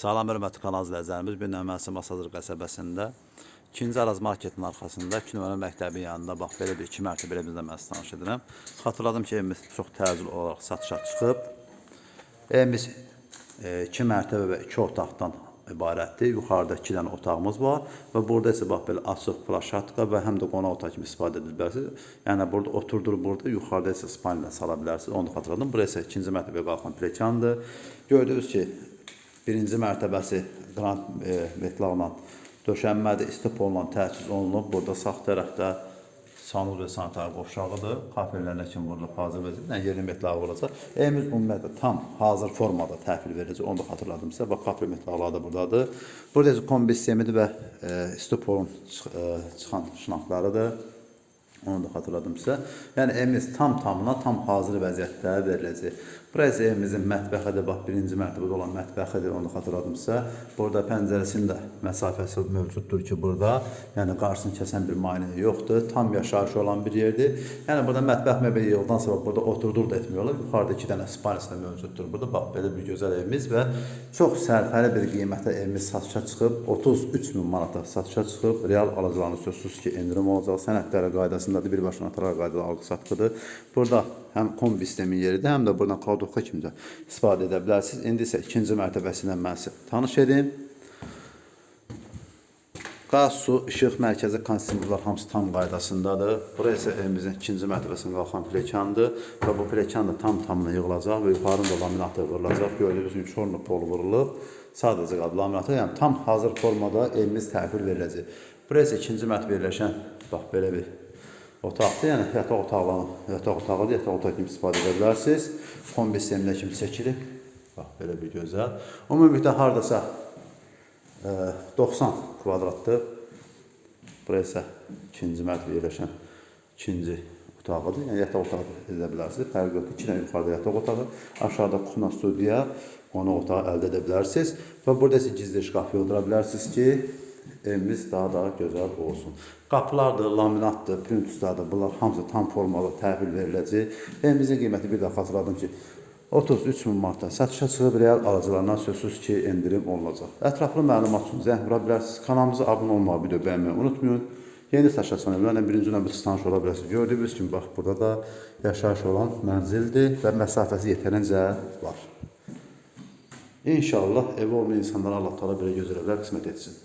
Salam hörmətli kanal izləyicilərimiz. Bu gün Məməsi Masazır qəsəbəsində 2-ci Araz marketin arxasında 2 nömrə məktəbin yanında bax belə bir 2 mərtəbəli bizdə mən sizi tanış edirəm. Xatırladım ki, evimiz çox təcil olaraq satışa çıxıb. Evimiz 2 mərtəbə və 2 otaqdan ibarətdir. Yuxarıda 2 dənə otağımız var və burada isə bax belə açıq plaşatka və həm də qonaq otağı kimi istifadə edə bilərsiniz. Yəni burada oturdur burada, yuxarıda isə spalni sala bilərsiniz. Onu xatırladım. Bura isə ikinci mərtəbəyə qalxan plekandır. Gördünüz ki, birinci mərtəbəsi qrant e, metlaqla döşənmədir, istipolla təchiz olunub. Burada sağ tərəfdə sanuz və sanitar qovşağıdır. Kafelərlə kimi burada hazır vəziyyətdə yəni yerli metlağı olacaq. Evimiz ümumiyyətlə tam hazır formada təhvil veriləcək. Onu da xatırladım sizə. Bax kafel metlaqları da buradadır. Burada isə kombi sistemidir və e, istipolun çıx e, çıxan şınaqlarıdır. Onu da xatırladım sizə. Yəni evimiz tam tamına tam hazır vəziyyətdə veriləcək. Burası evimizin mətbəxidir. Bax birinci mərtəbədə olan mətbəxidir. Onu da xatırladım sizə. Burada pəncərəsinin də məsafəsi mövcuddur ki, burada yəni qarşısını kəsən bir maneə yoxdur. Tam yaşayış olan bir yerdir. Yəni burada mətbəx məbəyi yoldan sonra burada oturdur da etmiyorlar. Yuxarıda iki dənə siparişlə mövcuddur. Burada bax belə bir gözəl evimiz və çox sərfəli bir qiymətə evimiz satışa çıxıb 33 min manata satışa çıxıb. Real alıcılarına sözsüz ki, endirim olacaq. Sənədləri qaydasındadır. Birbaşa notarial qaydada alqı-satqıdır. Burada həm kombi sistemin yeridir, həm də buradan kimi də istifadə edə bilərsiniz. İndi isə ikinci mərtəbəsindən mən sizə tanış edim. Qaz, su, işıq, mərkəzi kondisionerlər hamısı tam qaydasındadır. Bura isə evimizin ikinci mərtəbəsində qalxan plekandır və bu plekan da tam tamına yığılacaq və yuxarında laminatı vurulacaq. Gördüyünüz kimi çornu pol vurulub. Sadəcə qaldı laminatı. Yəni tam hazır formada evimiz təhvil veriləcək. Bura isə ikinci mərtəbə yerləşən bax belə bir otaqdır. Yəni yataq otaqlarını, yataq otağıdır, yataq otağı kimi istifadə edə bilərsiniz. Kombi sisteminə kimi çəkilib. Bax belə bir gözəl. Ümumilikdə hardasa e, 90 kvadratdır. Bura isə ikinci mərtəbə yerləşən ikinci otağıdır. Yəni yataq otağı edə bilərsiniz. Fərqi yoxdur. İki dənə yuxarıda yataq otağı, aşağıda kuxna studiya, qonaq otağı əldə edə bilərsiniz. Və burada isə gizli şkaf yoldıra bilərsiniz ki, evimiz daha da gözəl olsun. Qapılardır, laminatdır, printuslardır. Bunlar hamısı tam formalı təhvil veriləcək. Evimizin qiyməti bir də xatırladım ki, 33 min manatdan satışa çıxıb real alıcılarından sözsüz ki, endirim olunacaq. Ətraflı məlumat üçün zəng vura bilərsiniz. Kanalımıza abunə olmağı, video bəyənməyi unutmayın. Yeni satışa çıxan evlərlə birinci növbədə tanış ola bilərsiniz. Gördüyünüz kimi, bax, burada da yaşayış olan mənzildir və məsafəsi yetərincə var. İnşallah evi olmayan insanlara Allah-Taala belə gözəl evlər qismət etsin.